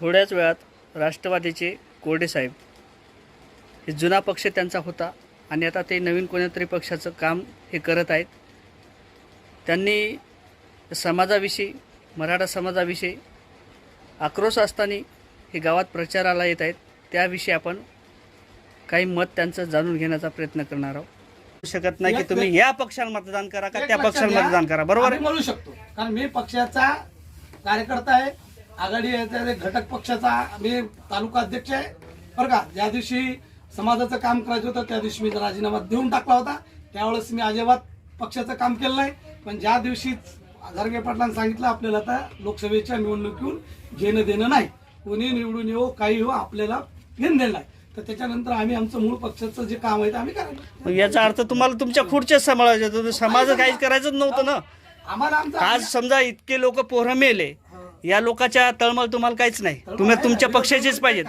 थोड्याच वेळात राष्ट्रवादीचे कोरडे साहेब. हे जुना पक्ष त्यांचा होता आणि आता ते नवीन कोणत्यातरी पक्षाचं काम हे करत आहेत. त्यांनी समाजाविषयी मराठा समाजाविषयी आक्रोश असताना हे गावात प्रचाराला येत आहेत. त्याविषयी आपण काही मत त्यांचं जाणून घेण्याचा प्रयत्न करणार आहोत. शकत नाही की तुम्ही या पक्षाला मतदान करा का त्या पक्षाला मतदान करा. बरोबर म्हणू शकतो. कारण मी पक्षाचा कार्यकर्ता आहे. आघाडी आहे, त्या घटक पक्षाचा मी तालुका अध्यक्ष आहे. बरं का ज्या दिवशी समाजाचं काम करायचं होतं त्या दिवशी मी राजीनामा देऊन टाकला होता. त्यावेळेस मी अजिबात पक्षाचं काम केलं नाही. पण ज्या दिवशी झारगे पाटलांनी सांगितलं आपल्याला आता लोकसभेच्या निवडणुकीहून घेणं देणं नाही. कोणी निवडून येऊ काही हो आपल्याला घेणं देणं नाही. तर त्याच्यानंतर आम्ही आमचं मूळ पक्षाचं जे काम आहे ते आम्ही करायला मग याचा अर्थ तुम्हाला तुमच्या खुर्च्याच सांभाळायचे होते समाज काहीच करायचंच नव्हतं ना. आम्हाला आमचं आज समजा इतके लोक पोरं मेले या लोकांच्या तळमळ तुम्हाला काहीच नाही. तुम्ही तुमच्या पक्षाचेच पाहिजेत.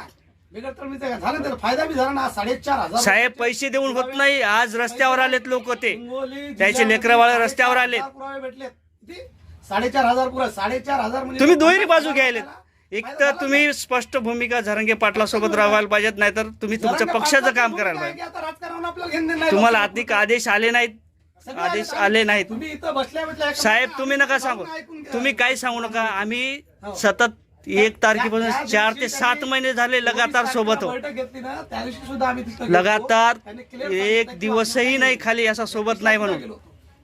बिगर तळमळीचं काय झालं त्याला फायदा बी झाला ना आज साडेचार हजार साहेब पैसे देऊन होत नाही. आज रस्त्यावर आलेत लोक ते. हिंगोली त्याचे जिल्ह्यामध्ये लेकरवाळे रस्त्यावर आलेत. हजार पुरावे भेटलेत. किती? साडेचार हजार पुरा साडेचार हजार म्हणजे तुम्ही दोन्ही बाजू घ्यायलेत. एक तर तुम्ही स्पष्ट भूमिका झरंगे पाटला सोबत राहायला पाहिजेत नाही तर तुम्ही तुमच्या पक्षाचं काम करायला पाहिजे. तुम्हाला अधिक आदेश आले नाहीत. आदेश आले- नाहीत. तुम्ही इथं बसल्या बसल्या एका- साहेब तुम्ही नका सांगू. ऐकून घ्या. तुम्ही काही सांगू नका. आम्ही हो. सतत एक तारखेपासून चार ते सात महिने झाले लगातार सोबत. हो बैठक घेतली ना त्या दिवशी सुद्धा आम्ही तिथं गेलो. लगातार सांगितलं एक दिवसही नाही खाली असा सोबत नाही म्हणून. गेलो.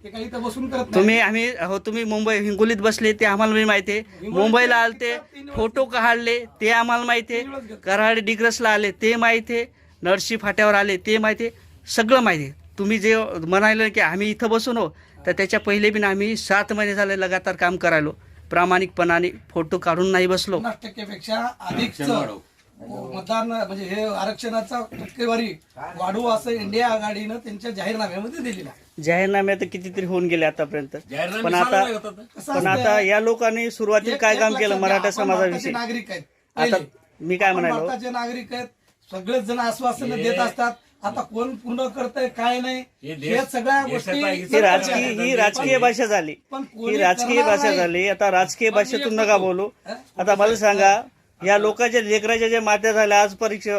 ते काही इथं बसून करत नाही. तुम्ही आम्ही हो तुम्ही मुंबई हिंगोलीत बसले ते आम्हाला बी माहिती आहे. मुंबईला आलते फोटो काढले ते आम्हाला माहिती आहे. कराड डिग्रसला आले ते माहिती आहे. नरसी फाट्यावर आले ते माहिती आहे. सगळं माहिती आहे. तुम्ही जे म्हणाले की आम्ही इथं बसून हो तर त्याच्या पहिले बिन आम्ही सात महिने झाले लगातार काम करायलो. प्रामाणिकपणाने फोटो काढून नाही बसलो. पन्नास टक्क्यापेक्षा अधिक मतदान म्हणजे हे आरक्षणाचा टक्केवारी वाढवू असं इंडिया आघाडीनं त्यांच्या जाहीरनाम्यामध्ये दिलेलं आहे. जाहीरनामे तर कितीतरी होऊन गेले आतापर्यंत. जाहीरनामे पण आता सांगायला होतं. कसं पण? आता या लोकांनी सुरुवातीला काय काम केलं? मराठा आपण समाजाविषयी. भारताचे नागरिक आहेत आता पहिले. मी काय आपण म्हणालो? भारताचे नागरिक आहेत सगळेच जण आश्वासन देत असतात. आता कोण पूर्ण करतंय काय नाही हे देश- सगळ्या देशाचा गोष्टी हिस्सा राजकीय ही राजकीय भाषा झाली. पण ही राजकीय करणार भाषा नाही. झाली. आता राजकीय पण मी भाषेतून नका बोलू. हं? आता मला सांगा या लोकांच्या लेकराच्या जे मात्या झाल्या आज परीक्षा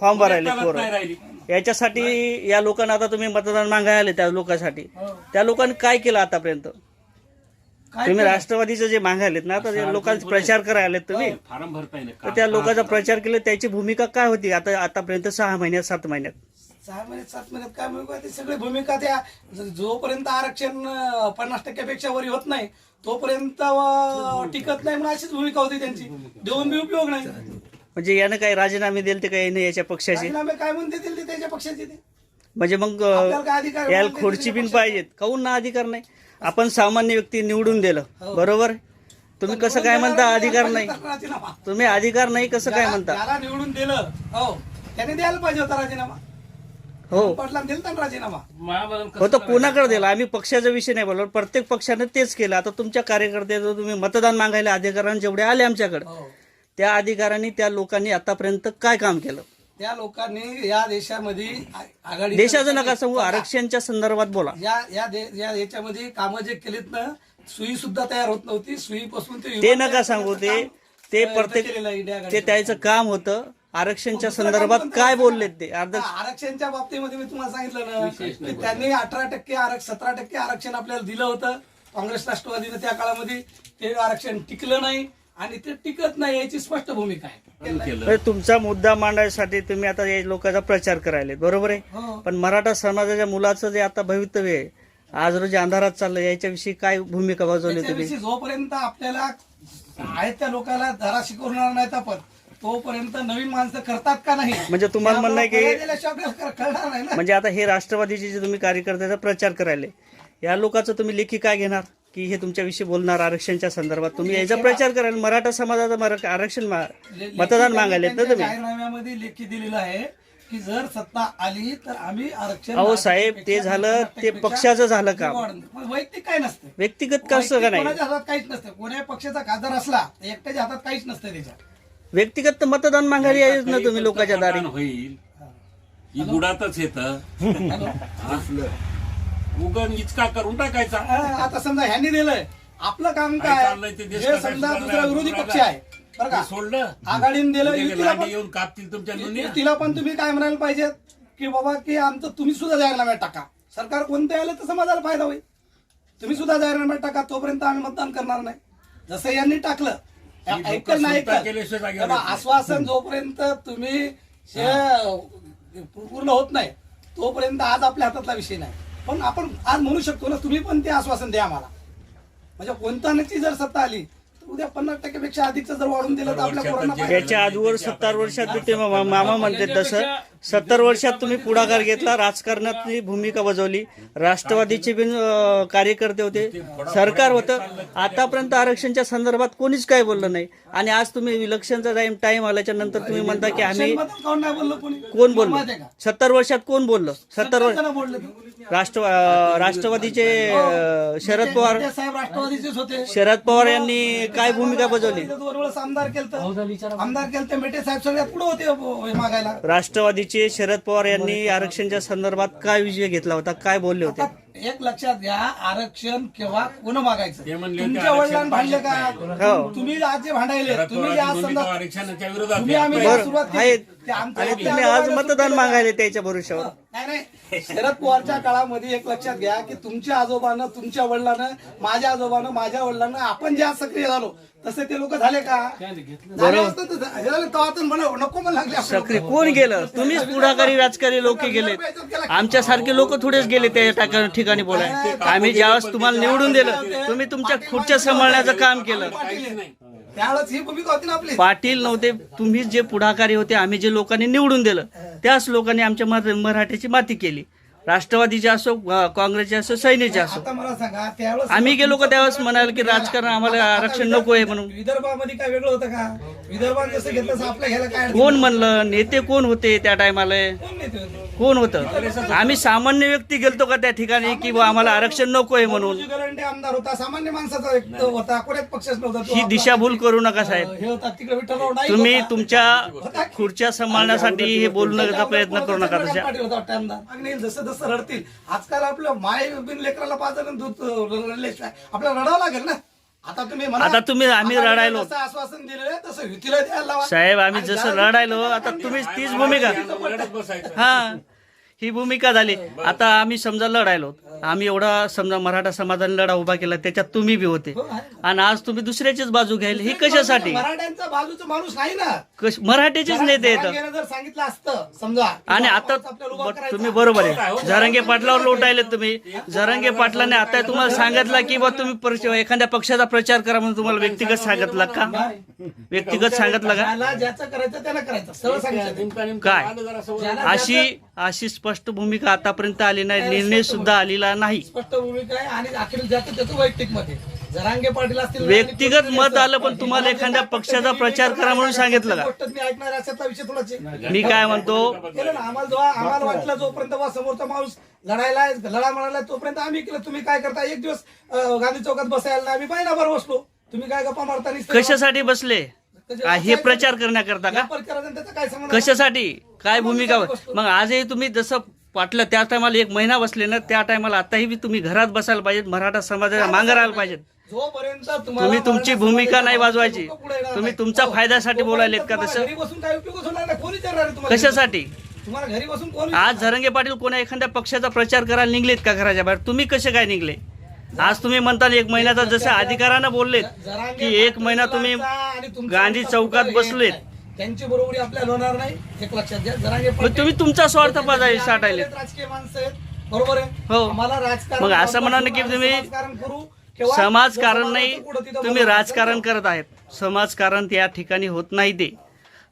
फॉर्म भरायले नाही पोरं. राहिली. याच्यासाठी या लोकांना आता तुम्ही मतदान मागायला आले त्या लोकांसाठी. हो. त्या लोकांनी काय केलं आतापर्यंत? तुम्ही? राष्ट्रवादीचं जे मागायलेत ना आता जे लोकांचा प्रचार करायला आलेत तुम्ही. फार्म भरता तर त्या लोकांचा प्रचार केला त्याची भूमिका काय होती? आता आतापर्यंत सहा महिन्यात सात महिन्यात. सहा महिन्यात सात महिन्यात काय भूमिका ते सगळे भूमिका त्या जोपर्यंत आरक्षण पन्नास टक्क्यापेक्षा वरी होत नाही तोपर्यंत टिकत नाही म्हणून अशीच भूमिका होती त्यांची. देऊन बी उपयोग नाही. म्हणजे यानं काही राजीनामे दिले ते काही नाही याच्या पक्षाचे? राजीनामे काय म्हणते देतील ते त्याच्या पक्षाचे ते? म्हणजे मग आपल्याला काय अधिकार आहे? याला खुर्ची बिन. पाहिजेत. काहून ना अधिकार नाही? आपण सामान्य व्यक्ती निवडून दिलं. हो. बरोबर? तुम्ही कसं काय म्हणता? अधिकार नाही. राजीनामा. तुम्ही अधिकार नाही कसं काय म्हणता? निवडून दिलं हो त्याने द्यायला पाहिजे होता राजीनामा. हो. पाटलांना दिलता ना राजीनामा. हो तर कोणाकडे दिला? आम्ही पक्षाचा विषय नाही बोललो. प्रत्येक पक्षाने तेच केलं. आता तुमच्या कार्यकर्त्याचं तुम्ही मतदान मागायला अधिकाऱ्यांनी जेवढे आले आमच्याकडे हो. त्या अधिकाऱ्यांनी त्या लोकांनी आतापर्यंत काय काम केलं? त्या लोकांनी या देशामध्ये आघाडी देशाचं नका सांगू आरक्षणच्या संदर्भात बोला. या या दे- या याच्यामध्ये कामं जे केलीत ना सुई सुद्धा तयार होत नव्हती. सुई पासून ते नका सांगू ते ते प्रत्येक ते त्याचं काम होतं. आरक्षणच्या संदर्भात काय बोललेत ते? अर्ध आरक्षणच्या बाबतीमध्ये मी तुम्हाला सांगितलं ना की त्यांनी अठरा टक्के आरक्षण सतरा टक्के आरक्षण आपल्याला दिलं होतं. काँग्रेस राष्ट्रवादीनं त्या काळामध्ये ते आरक्षण टिकलं नाही. आणि ते टिकत नाही याची स्पष्ट भूमिका आहे. तुमचा मुद्दा मांडण्यासाठी तुम्ही आता या लोकांचा प्रचार करायले बरोबर आहे? हो. पण मराठा समाजाच्या मुलाचं जे आता भवितव्य आहे आज रोजी अंधारात चाललं याच्याविषयी काय भूमिका बजावली तुम्ही? जोपर्यंत आपल्याला आहेत त्या लोकांना धरा शिकवणार नाहीत आपण तोपर्यंत नवीन माणसं करतात का नाही? म्हणजे तुम्हाला म्हणणं आहे की- नाही म्हणजे आता हे राष्ट्रवादीचे जे तुम्ही कार्यकर्त्याचा प्रचार करायले. या लोकांचं तुम्ही लेखी काय घेणार? की हे तुमच्याविषयी बोलणार आरक्षणच्या संदर्भात. तुम्ही याचा प्रचार कराल. मराठा समाजाचं मरा- आरक्षण मा- मतदान मागायले तर त्यांच्या तुम्ही? जाहीरनाम्यामध्ये लेखी दिलेलं आहे की जर सत्ता आली तर आम्ही आरक्षण अहो साहेब, ते झालं, ते पक्षाचं झालं काम. पण वैयक्तिक काय नसतं. व्यक्तिगत कसं का वैयक्तिक नाही? कोणाच्या हातात काहीच नसतं. कोण्या पक्षाचा खासदार असला तर एकट्याच्या हातात काहीच नसतं त्याच्यात. व्यक्तिगत तर मतदान मागायला यायच ना तुम्ही लोकांच्या दारी. मतदान होईल. ही. बुडातच येत. उगन इचका करून टाकायचा. आता समजा ह्यांनी दिलंय आपलं काम काय काय? चाललंय ते देश जे कसा समजा दुसरा विरोधी. पक्ष आहे. बरं ते का सोडलं. आघाडीने दिलं उद्या युतीला लांडी पण येऊन कापतील तुमच्या नोंदी तिला पण तुम्ही काय म्हणायला पाहिजे की बाबा की आमचं तुम्ही सुद्धा जाहीरनाम्यात टाका. सरकार कोणते आलं तर समाजाला फायदा होईल. तुम्ही सुद्धा जाहीरनाम्यात टाका तोपर्यंत आम्ही मतदान करणार नाही. जसं यांनी टाकलं ही लोकं ऐकल नाही सुद्धा ऐकल. केल्याशिवाय जागेवर बाबा, येत नाही. आश्वासन जोपर्यंत तुम्ही पूर्ण होत नाही तोपर्यंत आज आपल्या हातातला विषय नाही. पण आपण आज म्हणू शकतो ना तुम्ही पण ते आश्वासन द्या आम्हाला म्हणजे कोणत्याची जर सत्ता आली तर उद्या पन्नास टक्क्यापेक्षा अधिकचं जर वाढून दिलं तर आपल्या पोरांना फायदा होईल. याच्या आजवर सत्तर वर्षात ते मामा म्हणते तसं सत्तर वर्षात तुम्ही पुढाकार घेतला राजकारणातली भूमिका बजावली. राष्ट्रवादीचे बिन अं, कार्यकर्ते होते सरकार होतं. आतापर्यंत आरक्षणच्या संदर्भात कोणीच काय बोललं नाही. आणि आज तुम्ही इलेक्शनचा टाइम टाइम आल्याच्यानंतर तुम्ही म्हणता की आम्ही नाही बोललं कोणी? कोण माहिती बोललो आहे का? सत्तर वर्षात कोण बोललं? सत्तर वर्ष जण बोलले ते. राष्ट्र अं, राष्ट्रवादीचे अं, शरद पवार ते साहेब राष्ट्रवादीचेच होते. शरद पवार यांनी काय भूमिका बजावली? दोन वेळेस आमदार केलं आमदार केलं मेटे साहेब सगळ्यात पुढे होते हे मागायला. राष्ट्रवादीचे शरद पवार यांनी आरक्षणच्या संदर्भात काय विजय घेतला होता? काय बोलले होते? एक लक्षात घ्या आरक्षण केव्हा कोण मागायचं? ते म्हणले होते तुमच्या वडिलांनी भांडले का? हो. तुम्ही आज जे भांडायले तुम्ही आरक्षणाच्या विरोधात तुम्ही. आम्ही सुरुवात आहेत. केली ते आमच्या आणि आपल्या तुम्ही आज मतदान मागायले त्याच्या भरोशावर नाही नाही. शरद पवारच्या काळामध्ये एक लक्षात घ्या की तुमच्या आजोबानं तुमच्या वडिलानं माझ्या आजोबानं माझ्या वडिलांनं आपण ज्या सक्रिय झालो तसे ते लोक झाले का? झाले असते तर झाले. तेव्हा तर म्हणे, नको लागले सक्रिय लोकं. कोण गेलं? तुम्हीच पुढाकारी राजकारणी लोक गेले आमच्यासारखे लोक थोडेच गेले त्या टाका- ठिकाणी बोलाय आम्ही ज्यावेळेस तुम्हाला निवडून दिलं तुम्ही तुमच्या खुर्च्या सांभाळण्याचं काम केलं. त्यावेळेस ही भूमिका होती ना आपली? पाटील नव्हते. तुम्ही जे पुढाकारी होते आम्ही जे लोकांनी निवडून दिलं त्याच लोकांनी आमच्या मर- मराठीची माती केली. राष्ट्रवादीचे असो काँग्रेसचे असो सैन्याचे असो. आता मला सांगा त्यावेळेस आम्ही गेलो का त्यावेळेस म्हणाल की राजकारण आम्हाला आरक्षण नको आहे म्हणून. विदर्भामध्ये काय वेगळं होतं का? विदर्भात जसं घेतलं तसं आपल्या घ्यायला काय अडचण कोण म्हणलं? नेते कोण होते त्या टायमाला? कोण नेते होते? कोण होतं? आम्ही सामान्य व्यक्ती गेलतो का त्या ठिकाणी की बुवा आम्हाला आरक्षण नको आहे म्हणून? मनोज गरंडे आमदार होता. सामान्य माणसाचा एक होता. कोण्यात पक्षच नव्हता. तो ही आपला- दिशाभूल करू नका साहेब. हे होता. तिकडे विठ्ठलराव नाईक तुम्ही होता. तुमच्या खुर्च्या सांभाळण्यासाठी हे बोलण्याचा प्रयत्न करू नका तशा जसं जसं रडतील. आजकाल आपलं माय बिन लेकराला पाच जण दूध रडल्याशिवाय आपल्याला रडावं लागेल ना? आता तुम्ही म्हणा आता तुम्ही- आम्ही आता रडायलो. जसं आश्वासन दिलेलं आहे तसं युतीला द्यायला लावा. साहेब आम्ही आणि जसं रडायलो आता तुम्ही तीच भूमिका. रडत बसायचं. हा. ही भूमिका झाली. आता आम्ही समजा लढायलो. आम्ही एवढा समजा मराठा समाजाने लढा उभा केला त्याच्यात तुम्ही बी होते. आणि आज तुम्ही दुसऱ्याचीच बाजू घ्यायला हे कशासाठी? मराठ्यांचा बाजूचा माणूस नाही ना. कश- मराठीचेच नेते येतात जर सांगितलं असतं समजा. आणि आता ब-. तुम्ही बरोबर आहे. जरंगे पाटलावर लोटायले तुम्ही. जरंगे पाटलाने आता तुम्हाला सांगितलं की बा तुम्ही परिच- एखाद्या पक्षाचा प्रचार करा म्हणून तुम्हाला व्यक्तिगत सांगितलं का? व्यक्तिगत सांगितलं का? ज्याला ज्याचं करायचं त्यानं करायचं. सरळ सांगितलं काय? अशी अशी स्पष्ट भूमिका आतापर्यंत आली नाही निर्णय सुद्धा आलेला नाही. स्पष्ट भूमिका आहे आणि अखेर ज्याचं त्याचं वैयक्तिक मत आहे. जरांगे पाटील असतील व्यक्तिगत मत आलं पण तुम्हाला एखाद्या पक्षाचा प्रचार करा म्हणून सांगितलं का? गोष्ट मी ऐकणार अशातला विषय थोडाच आहे. मी काय म्हणतो? केलं ना आम्हाला जेव्हा आम्हाला वाटलं जोपर्यंत बा समोरचा माणूस लढायला लढा म्हणाला तोपर्यंत आम्ही केलं. तुम्ही काय करता? एक दिवस अं, गांधी चौकात बसायला नाही, आम्ही महिनाभर बसलो. तुम्ही काय गप्पा मारता? नुसतं- कशासाठी बसले? हे प्रचार करण्याकरता का? कशासाठी? काय भूमिका? मग आजही तुम्ही जसं वाटलं त्या टायमाला एक महिना बसले ना त्या टायमाला आताही बी तुम्ही घरात बसायला पाहिजेत मराठा समाजाला मागं राहायला पाहिजेत? तुम्ही तुमची भूमिका नाही वाजवायची. तुम्ही. तुमच्या फायद्यासाठी बोलायलेत का तसं? कशासाठी? आज झरंगे पाटील कोणा एखाद्या पक्षाचा प्रचार करायला निघलेत का घराच्या बाहेर? तुम्ही कसे काय निघले? आज तुम्ही म्हणता ना एक महिन्याचा जसं अधिकारानं बोललेत की एक महिना तुम्ही गांधी चौकात बसलेत. त्यांची बरोबरी आपल्याला होणार नाही एक लक्षात घ्या. जरांगे मग तुम्ही तुमचा स्वार्थ पाजाय साठायले राजकीय माणसं आहेत बरोबर आहे? हो. आम्हाला राजकारण मग असं म्हणा ना की तुम्ही समाजकारण करू नाही तुम्ही राजकारण करत आहेत. समाजकारण त्या ठिकाणी होत नाही ते.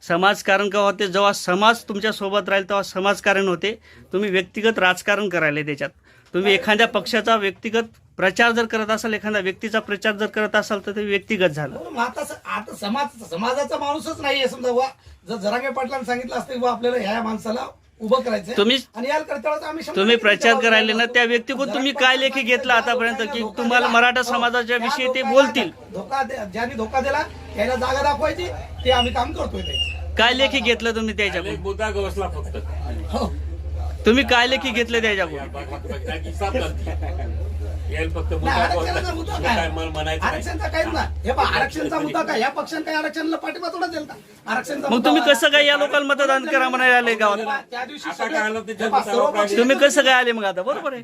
समाजकारण का होते? जेव्हा समाज तुमच्यासोबत राहील तेव्हा समाजकारण होते. तुम्ही व्यक्तिगत राजकारण करायला त्याच्यात. तुम्ही एखाद्या पक्षाचा व्यक्तिगत प्रचार जर करत असाल एखाद्या व्यक्तीचा प्रचार जर करत असाल तर ते व्यक्तिगत झालं. मग आता स- आता समाज समाजाचा माणूसच नाहीये. समजा वा जर जरांगे पाटलांनी सांगितलं असतं की आपल्याला ह्या माणसाला उभं करायचं तुम्ही आणि याला करताना आम्ही शंभर तुम्ही टक्के प्रचार जबाबदार करायले ना आहोत. त्या व्यक्तीकडून तुम्ही काय लेखी घेतला आतापर्यंत की तुम्हाला. मराठा हो. समाजाच्या विषयी ते बोलतील. धोका दे- ज्यांनी धोका दिला त्याला जागा दाखवायची ते आम्ही काम करतोय ते काय लेखी घेतलं तुम्ही त्याच्याकडून? एक मुद्दा गवसला फक्त. हो. तुम्ही काय लेखी घेतलं त्याच्याकडून? मुद्दा आरक्षणाचा मुद्दा काय? काहीच हे आरक्षणचा मुद्दा या पक्षाने काय आरक्षणाला पाठिंबा थोडा आरक्षणचा मग तुम्ही. कसं काय या लोकांना मतदान करा म्हणायला आले गावात? त्या दिवशी हे तुम्ही कसं काय आले मग आता? बरोबर आहे.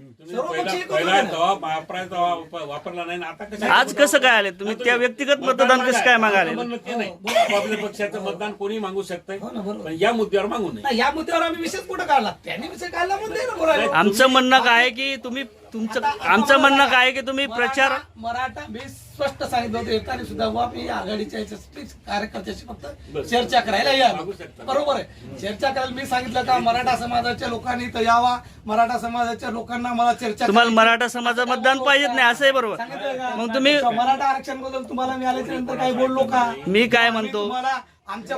आज कसं काय आले? तुम्ही त्या व्यक्तिगत मतदान कसं काय मागाले नाही. आपल्या पक्षाचं मतदान कोणी मागू शकतंय. हो ना, बरोबर. पण या मुद्द्यावर मागू नये. नाही, या मुद्द्यावर आम्ही विषय कुठं काढला त्यांनी विषय आमचं म्हणणं काय की तुम्ही तुमचं आमचं म्हणणं काय की तुम्ही प्रचार मराठा- मी स्पष्ट सांगितलं होतं येताना सुद्धा बुवा मी आघाडीच्या कार्यकर्त्याशी फक्त. चर्चा करायला या. बरोबर आहे चर्चा करायला मी सांगितलं का मराठा समाजाच्या लोकांनी तर यावा मराठा समाजाच्या लोकांना मला चर्चा तुम्हाला. मराठा समाजात मतदान पाहिजेत नाही असं आहे बरोबर? मग तुम्ही मराठा आरक्षणबद्दल तुम्हाला मिळाल्याच्या नंतर काही बोललो का मी काय म्हणतो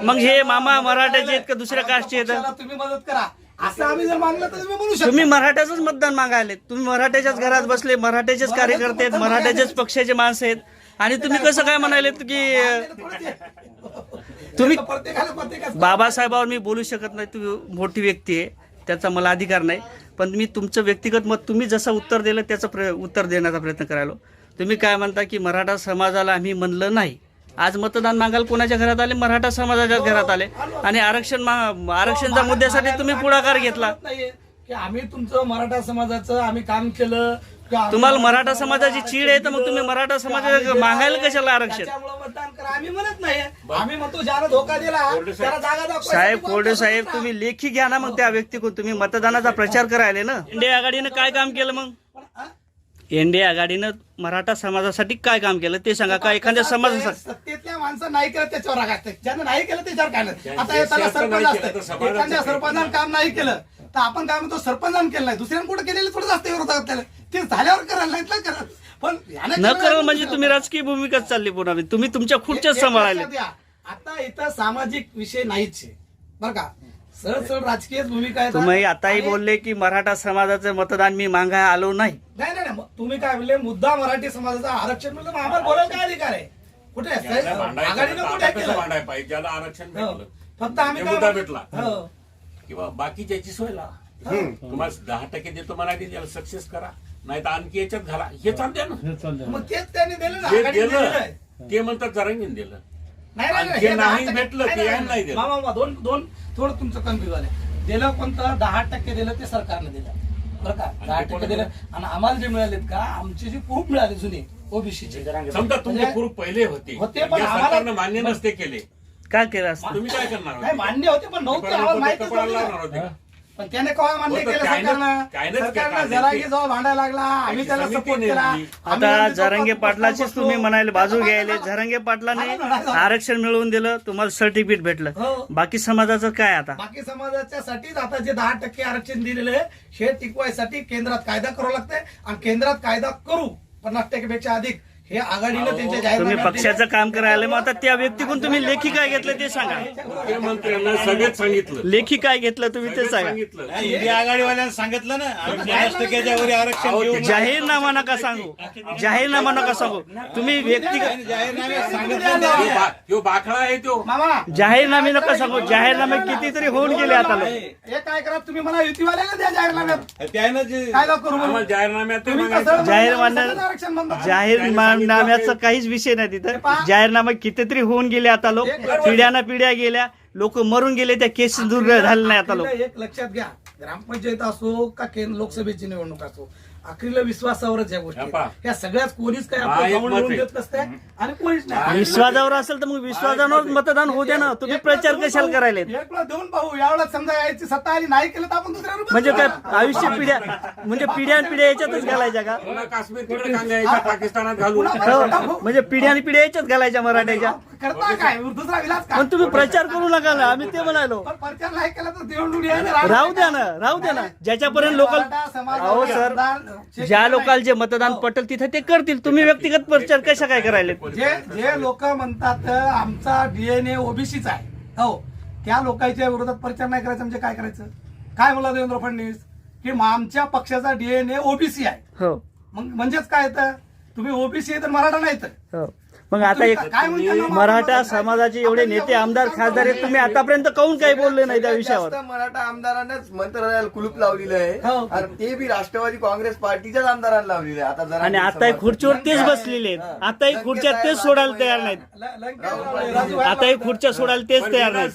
मग हे मामा मराठ्याचे करायला आहेत का दुसऱ्या कास्टचे आहेत? तुम्ही मदत करा असं आम्ही जर मागलं तर तुम्ही शकता. तुम्ही मराठ्याच मतदान मागायले तुम्ही मराठ्याच्याच घरात बसले मराठ्याचेच कार्यकर्ते आहेत मराठ्याच्याच पक्षाचे माणसं आहेत. आणि तुम्ही कसं काय म्हणाले की अं, तुम्ही प्रत्येकाला प्रत्येकाचं बाबासाहेबावर मी बोलू शकत नाही. तुम्ही मोठी व्यक्ती आहे. त्याचा मला अधिकार नाही. पण मी तुमचं व्यक्तिगत मत तुम्ही जसं उत्तर दिलं त्याचं प्र उत्तर देण्याचा प्रयत्न करायलो. तुम्ही काय म्हणता की मराठा समाजाला आम्ही म्हणलं नाही? आज मतदान मागायला कोणाच्या घरात आले? मराठा समाजाच्या घरात आले. आणि आरक्षण आरक्षणच्या मुद्द्यासाठी तुम्ही पुढाकार घेतला. की आम्ही तुमचं मराठा समाजाचं आम्ही काम केलं. तुम्हाला मराठा समाजाची चीड आहे तर मग तुम्ही मराठा समाजाला मागायला कशाला आरक्षण? त्याच्यामुळं मतदान करा. आम्ही म्हणत नाही. आम्ही म्हणतो ज्याला धोका दिला त्याला जागा दाखवायसाठी साहेब कोरडे साहेब. तुम्ही लेखी घ्या ना मग त्या व्यक्तीकडून. तुम्ही मतदानाचा प्रचार करायला ना. इंडिया आघाडीनं काय काम केलं मग? एनडीए आघाडीनं मराठा समाजासाठी काय काम केलं ते सांगा. का एखाद्या समाजासाठी सत्तेतल्या माणसं नाही केलं त्याच्यावर राग असते ज्यानं नाही केलं त्याच्यावर काय नाही. आता येताना सरपंच नाही असतं एखाद्या काय सरपंचानं काम नाही केलं तर आपण काय म्हणतो सरपंचानं केलं नाही. दुसऱ्यानं कुठं केलेलं? थोडं जास्त विरोधात केलं ते झाल्यावर करायला नाहीत ना करत. पण यानं न करा नाही म्हणजे. तुम्ही राजकीय भूमिकाच चालली पुन्हा. तुम्ही तुमच्या खुर्च्याच घ्या. आता इथं सामाजिक विषय नाहीच बरं का? सरळ सरळ राजकीय भूमिका आहे तुम्ही आताही बोलले की मराठा समाजाचं मतदान मी मागाय आलो नाही. नाही नाही तुम्ही काय म्हणले मुद्दा मराठी समाजाचा आरक्षण म्हणलं मग आम्हाला बोलायला काय अधिकार आहे? कुठे आहे? ज्याला भांडायचं आघाडीनं आता कुठे कसं केलं? भांडायला पाहिजे ज्याला आरक्षण हो. भेटलं. फक्त आम्ही काय मुद्दा भेटला. हो. किंवा बाकीच्याची सोय लावा. तुम्हाला दहा टक्के देतो म्हणायचे त्याला सक्सेस करा. नाही तर आणखी याच्यात घाला. हे चालते ना. मग तेच त्यांनी दिलं ना जे आघाडीने दिलेलं आहे. दिलं ते म्हणतात जरंगीन दिलं. नाही नाही, आणि जे हे नाही दहा भेटलं ते नाही, यांना नाही. दिलं. मामा, मामा, दोन दोन थोडं तुमचं कन्फ्युज झालंय. दिलं कोणतं? दहा टक्के दिलं ते सरकारने दिलं. बरं का? दहा ते टक्के कोणी दिलं. आणि आम्हाला जे मिळालेत का? आमचे जे प्रूफ मिळाले जुने ओबीसीचे. समजा तुमचे म्हणजे- पूर्व पहिले होते. होते, पण या आम्हाला- सरकारनं मान्य नसते केले. काय केलं असतं? तुम्ही काय करणार नाही होते? मान्य होते पण नव्हते. आम्हाला. लावणार होते. का? पण त्याने केव्हा मान्य हो, केलं काय सरकारनं नाही- काय नाही सरकारनं केलं. जरांगी जेव्हा भांडायला लागला आम्ही त्याला समिती सपोर्ट केला नेमली. आम्ही आता जरांगे तो पाटलाचीच बसलो. तुम्ही म्हणाले बाजू घ्यायले झालं. जरांगे पाटलाने. आरक्षण मिळवून दिलं तुम्हाला सर्टिफिकेट भेटलं हो. बाकी समाजाचं काय आता बाकी समाजाच्या साठीच आता जे दहा टक्के आरक्षण दिलेलं आहे हे टिकवायसाठी केंद्रात कायदा करावा लागतंय आणि केंद्रात कायदा करू पन्नास टक्केपेक्षा अधिक हे आघाडीनं त्यांच्या तुम्ही जाहीरनाम्यात पक्षाचं. काम करायला मग आता त्या व्यक्तीकडून तुम्ही लेखी काय घेतलं ते सांगा. मुख्यमंत्र्यांना सगळेच सांगितलं. लेखी काय घेतलं तुम्ही ते सांगा. सांगितलं. इंडिया आघाडीवाल्यांनी सांगितलं ना. आम्ही पन्नास टक्क्याच्या वर आरक्षण जाहीरनामा नका सांगू. जाहीरनामा नका सांगू. तुम्ही जाहीरनाम्यात सांगितलं नाही. ह्यो बाखळा आहे तो मामा. जाहीरनामे नका सांगू. जाहीरनामे कितीतरी होऊन गेले आता लोक. हे काय करा तुम्ही मला युतीवाल्याला द्या जाहीरनाम्यात? त्यानं जे कायदा करू म्हणून. आम्हाला जाहीरनाम्यात ते तुम्ही मागायचं. कसं जाहीर सगळं मान्य- आरक्षण बंद करा. जाहीरनाम्याचा काहीच विषय नाही तिथं. जाहीरनामा कितीतरी होऊन गेले आता लोक. पिढ्याना पिढ्या गेल्या लोक मरून गेले त्या केसेस दूर झाले नाही आता लोक. एक लक्षात घ्या. ग्रामपंचायत असो का केंद्र लोकसभेची निवडणूक असो आखरीला विश्वासावरच या गोष्टी हे. आहेत. या सगळ्याच कोणीच काय हा, आपलं एक गावून मत लिहून आहे. देत नसते आणि कोणीच नाही. विश्वासावर असेल तर मग विश्वासावर मतदान होऊ द्या ना. तुम्ही प्रचार कशाला करायले देऊन पाहू. यावेळेला समजा यायची सत्ता आली नाही केलं तर आपण दुसऱ्यावर बंद म्हणजे काय. आयुष्य पिढ्या म्हणजे पिढ्या पिढ्या याच्यातच घालायच्या का? पुन्हा काश्मीर तिकडे पाकिस्तानात घालू पुन्हा हो, म्हणजे पिढ्या पिढ्या याच्यात घालायच्या मराठ्याच्या. करता काय? दुसरा विलास काय पण तुम्ही प्रचार करू नका ना आम्ही ते म्हणालो. पण प्रचार नाही केला तर राहू द्या ना राहू द्या ना. ज्याच्यापर्यंत लोकल अहो सर मतदान- ज्या लोकांना जे मतदान पटेल तिथे ते करतील. तुम्ही व्यक्तिगत प्रचार कशा काय करायले जे जे लोक म्हणतात आमचा डीएनए ओबीसीचा आहे. हो. त्या लोकांच्या विरोधात प्रचार नाही करायचा म्हणजे काय करायचं? काय म्हणला देवेंद्र फडणवीस? की मग आमच्या पक्षाचा डीएनए ओबीसी आहे. हो. मग म्हणजेच काय तर? तुम्ही ओबीसी आहे तर मराठा नाही तर. हो. मग आता एक मराठा समाजाचे एवढे नेते आमदार खासदार आहेत तुम्ही आतापर्यंत काहून काही बोलले नाही त्या विषयावर? मराठा आमदारांनाच मंत्रालयाला कुलूप लावलेलं आहे. हो. आणि ते बी राष्ट्रवादी काँग्रेस पार्टीच्याच आमदारांना लावलेलं आहे. आता जरा आणि आता खुर्चीवर तेच बसलेले आहेत. आताही खुर्च्या तेच सोडायला तयार नाहीत. आताही खुर्च्या सोडायला तेच तयार नाहीत.